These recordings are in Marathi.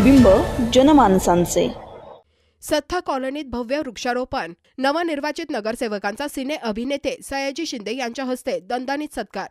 प्रतिबिंब जनमानसांचे. सत्ता कॉलनीत भव्य वृक्षारोपण. नवनिर्वाचित नगरसेवकांचा सिने अभिनेते सयाजी शिंदे यांच्या हस्ते दणदणीत सत्कार.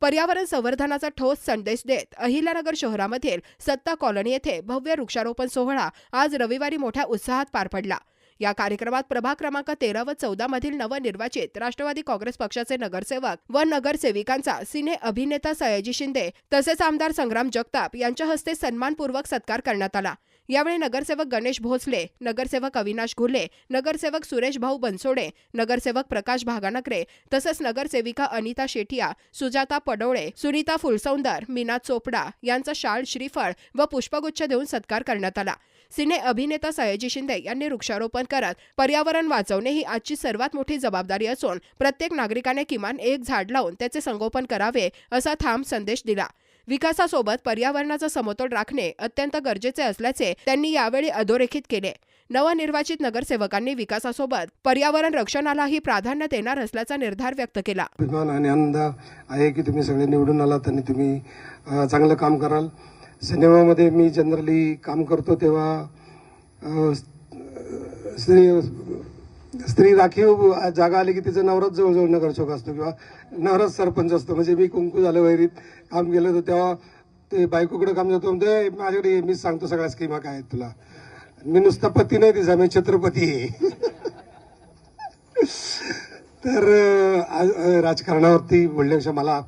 पर्यावरण संवर्धनाचा ठोस संदेश देत अहिल्यानगर शहरामधील सत्ता कॉलनी येथे भव्य वृक्षारोपण सोहळा आज रविवारी मोठ्या उत्साहात पार पडला. या कार्यक्रमात प्रभाग क्रमांक तेरा व चौदा मधील नवनिर्वाचित राष्ट्रवादी काँग्रेस पक्षाचे नगरसेवक व नगरसेविकांचा सिने अभिनेता सयाजी शिंदे तसेच आमदार संग्राम जगताप यांच्या हस्ते सन्मानपूर्वक सत्कार करण्यात आला. यावेळी नगरसेवक गणेश भोसले नगरसेवक अविनाश घुले नगरसेवक सुरेश भाऊ बनसोडे नगरसेवक प्रकाश भागानकरे तसंच नगरसेविका अनिता शेटिया सुजाता पडोळे सुनीता फुलसौंदर मीना चोपडा यांचा शाळ श्रीफळ व पुष्पगुच्छ देऊन सत्कार करण्यात आला. सिने अभिनेता सयाजी शिंदे यांनी वृक्षारोपण करत. पर्यावरण वाचवणे ही आजची सर्वात मोठी जबाबदारी असून प्रत्येक नागरिकाने किमान एक झाड लावून त्याचे संगोपन करावे असा ठाम संदेश दिला. विकासासोबत पर्यावरणाचा समतोल राखणे अत्यंत गरजेचे असल्याचे त्यांनी यावेळी अधोरेखित केले. नवनिर्वाचित नगरसेवकांनी विकासासोबत पर्यावरण रक्षणालाही प्राधान्य देणार असल्याचा निर्धार व्यक्त केला. अभिमान आणि आनंद आहे की तुम्ही सगळे निवडून आलात आणि तुम्ही चांगलं काम कराल. सिनेमामध्ये मी जनरली काम करतो तेव्हा स्त्री स्त्री राखीव जागा आली की तिचं नवराच जवळजवळ नगरसेवक असतो किंवा नवराच सरपंच असतो. म्हणजे मी कुंकू झालं वैरीत काम केलं तर तेव्हा ते बायकोकडे काम जातो. म्हणजे माझ्याकडे मीच सांगतो सगळ्या स्कीमा काय आहेत तुला. मी नुसता पती नाही तिचा मी छत्रपती आहे. तर आज, राजकारणावरती बोलण्यापेक्षा मला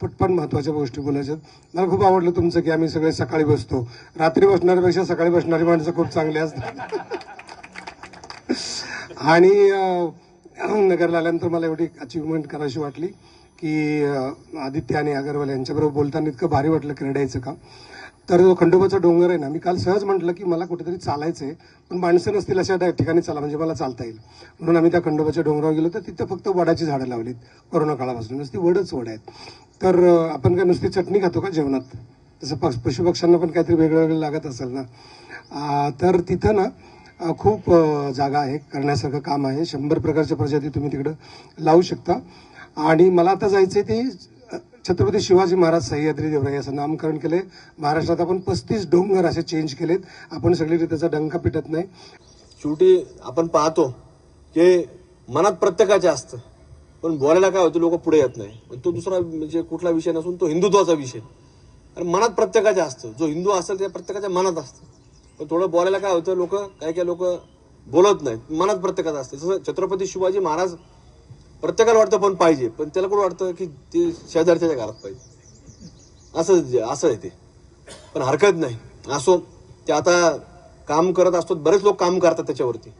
पटपण महत्त्वाच्या गोष्टी बोलायच्या मला खूप आवडलं तुमचं की आम्ही सगळे सकाळी बसतो. रात्री बसणाऱ्यापेक्षा सकाळी बसणारी माणसं खूप चांगली असतात. आणि नगरला आल्यानंतर मला एवढी अचिव्हमेंट करायची वाटली की आदित्य आणि अगरवाल यांच्याबरोबर बोलताना इतकं भारी वाटलं क्रीडायचं काम तर जो खंडोबाचा डोंगर आहे ना मी काल सहज म्हटलं की मला कुठेतरी चालायचं आहे पण माणसं नसतील अशा ठिकाणी चाला म्हणजे मला चालता येईल. म्हणून आम्ही त्या खंडोबाच्या डोंगरावर गेलो तर तिथं फक्त वडाची झाडं लावलीत कोरोना काळापासून. नुसती वडच वड आहेत. तर आपण काय नुसती चटणी खातो का जेवणात? तसं पक्ष पशुपक्ष्यांना पण काहीतरी वेगळं वेगळं लागत असेल ना. तर तिथं ना खूप जागा आहे करण्यासारखं काम आहे. शंभर प्रकारच्या प्रजाती तुम्ही तिकडं लावू शकता. आणि मला आता जायचं ते छत्रपती शिवाजी महाराज सह्याद्री देवराई असं नामकरण केले महाराष्ट्रात आपण पस्तीस डोंगर असे चेंज केलेत. आपण सगळी त्याचा डंका पिटत नाही. शेवटी आपण पाहतो की मनात प्रत्येकाचे असतं. पण बोलायला काय होतं लोक पुढे येत नाही. पण तो दुसरा म्हणजे कुठला विषय नसून तो हिंदुत्वाचा विषय. आणि मनात प्रत्येकाचे असतं. जो हिंदू असेल त्या प्रत्येकाच्या मनात असतं. पण थोडं बोलायला काय होतं लोक काय काय लोक बोलत नाहीत. मनात प्रत्येकाचं असतं. जसं छत्रपती शिवाजी महाराज प्रत्येकाला वाटतं पण पाहिजे पण त्याला कोण वाटतं की ते शेजारच्या घरात पाहिजे? असं असं आहे ते. पण हरकत नाही. असो ते आता काम करत असतो बरेच लोक काम करतात त्याच्यावरती.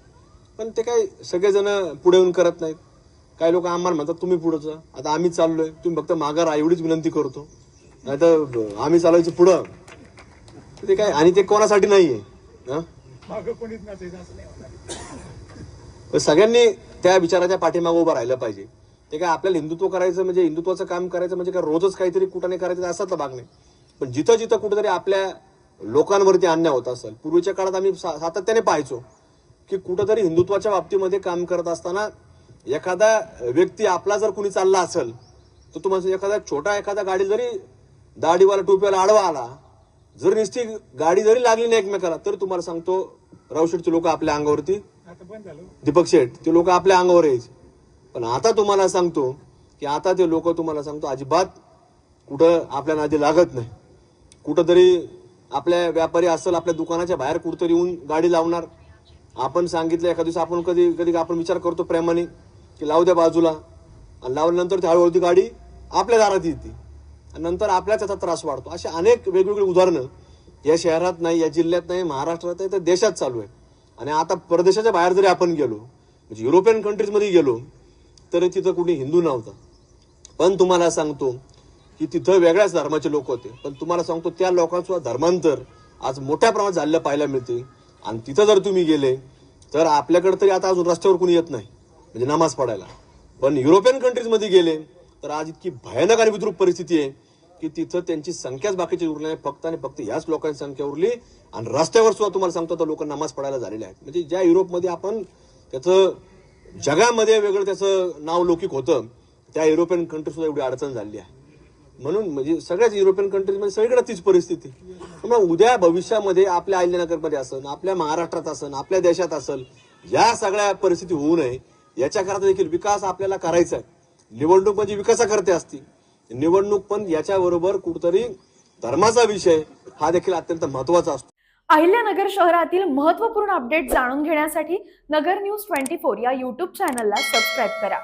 पण ते काय सगळेजण पुढे येऊन करत नाहीत. काही लोक आम्हाला म्हणतात तुम्ही पुढंच आता आम्ही चाललोय. तुम्ही फक्त माघार एवढीच विनंती करतो. नाही तर आम्ही चालायचं पुढं. ते काय आणि ते कोणासाठी नाहीये हं? सगळ्यांनी त्या विचाराच्या पाठीमागे उभं राहिलं पाहिजे. ते काय आपल्याला हिंदुत्व करायचं म्हणजे हिंदुत्वाचं काम करायचं म्हणजे काय रोजच काहीतरी कुठं नाही करायचं असाच भाग नाही. पण जिथं जिथं कुठेतरी आपल्या लोकांवरती अन्याय होत असेल पूर्वीच्या काळात आम्ही सातत्याने पाहायचो की कुठंतरी हिंदुत्वाच्या बाबतीमध्ये काम करत असताना एखादा व्यक्ती आपला जर कुणी चालला असेल तर तुम्हाला एखादा छोटा एखादा गाडी जरी दाढीवाला टोपीवाला आडवा आला जर नुसती गाडी जरी लागली नाही एकमेकाला तर तुम्हाला सांगतो रावशेटचे लोक आपल्या अंगावरती. दीपक शेठ ते लोक आपल्या अंगावर यायचे. पण आता तुम्हाला सांगतो की आता ते लोक तुम्हाला सांगतो अजिबात कुठं आपल्या नादी लागत नाही. कुठंतरी आपल्या व्यापारी असेल आपल्या दुकानाच्या बाहेर कुठंतरी येऊन गाडी लावणार. आपण सांगितलं एका दिवशी आपण कधी कधी आपण विचार करतो प्रेमाने की लावू द्या बाजूला. आणि लावल्यानंतर ती हळूहळू ती गाडी आपल्या दारात येते. नंतर आपल्या त्याचा त्रास वाढतो. अशी अनेक वेगवेगळी उदाहरणं या शहरात नाही या जिल्ह्यात नाही महाराष्ट्रात नाही तर देशात चालू आहे आणि आता परदेशाच्या बाहेर जरी आपण गेलो म्हणजे युरोपियन कंट्रीजमध्ये गेलो तरी तिथं कुणी हिंदू नव्हता. पण तुम्हाला सांगतो की तिथं वेगळ्याच धर्माचे लोक होते. पण तुम्हाला सांगतो त्या लोकांचं धर्मांतर आज मोठ्या प्रमाणात झालेलं पाहायला मिळते. आणि तिथं जर तुम्ही गेले तर आपल्याकडे तरी आता अजून रस्त्यावर कुणी येत नाही म्हणजे नमाज पडायला. पण युरोपियन कंट्रीजमध्ये गेले तर आज इतकी भयानक आणि विद्रूप परिस्थिती आहे. की तिथं त्यांची संख्याच बाकीची उरली नाही. फक्त आणि फक्त याच लोकांची संख्या उरली. आणि रस्त्यावर सुद्धा तुम्हाला सांगतो तर लोक नमाज पडायला झालेले आहेत. म्हणजे ज्या युरोपमध्ये आपण त्याचं जगामध्ये वेगळं त्याचं नाव लौकिक होतं त्या युरोपियन कंट्री सुद्धा एवढी अडचण झाली आहे. म्हणून म्हणजे सगळ्याच युरोपियन कंट्रीजमध्ये सगळीकडे तीच परिस्थिती. त्यामुळे उद्या भविष्यामध्ये आपल्या अहिल्यानगरमध्ये असेल आपल्या महाराष्ट्रात असेल आपल्या देशात असल या सगळ्या परिस्थिती होऊ नये. याच्याकरता देखील विकास आपल्याला करायचा आहे. निवडणूक म्हणजे विकासाकरते असतील. निवडणूक पण याच्याबरोबर कुठतरी धर्माचा विषय हा देखील अत्यंत महत्त्वाचा असतो. अहिल्यानगर शहरातील महत्त्वपूर्ण अपडेट जाणून घेण्यासाठी नगर न्यूज ट्वेंटी फोर या यूट्यूब चॅनलला सबस्क्राईब करा.